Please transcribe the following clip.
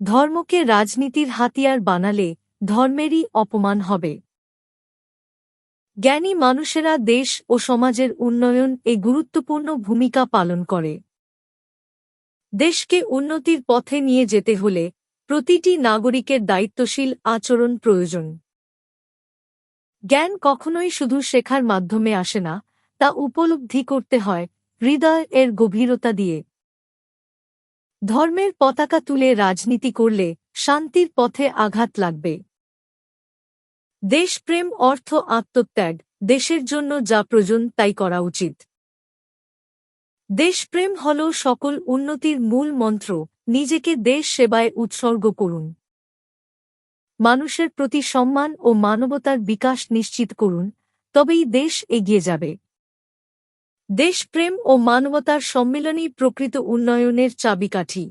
ধর্মকে রাজনীতির হাতিয়ার বানালে ধর্মেরই অপমান হবে। জ্ঞানী মানুষেরা দেশ ও সমাজের উন্নয়ন এ গুরুত্বপূর্ণ ভূমিকা পালন করে। দেশকে উন্নতির পথে নিয়ে যেতে হলে প্রতিটি নাগরিকের দায়িত্বশীল আচরণ প্রয়োজন। জ্ঞান কখনোই শুধু শেখার মাধ্যমে আসে না, তা উপলব্ধি করতে হয় হৃদয় এর গভীরতা দিয়ে। ধর্মের পতাকা তুলে রাজনীতি করলে শান্তির পথে আঘাত লাগবে। দেশপ্রেম, অর্থ, আত্মত্যাগ, দেশের জন্য যা প্রয়োজন তাই করা উচিত। দেশপ্রেম হল সকল উন্নতির মূল মন্ত্র, নিজেকে দেশ সেবায় উৎসর্গ করুন। মানুষের প্রতি সম্মান ও মানবতার বিকাশ নিশ্চিত করুন, তবেই দেশ এগিয়ে যাবে। দেশপ্রেম ও মানবতার সম্মিলনী প্রকৃত উন্নয়নের চাবিকাঠি।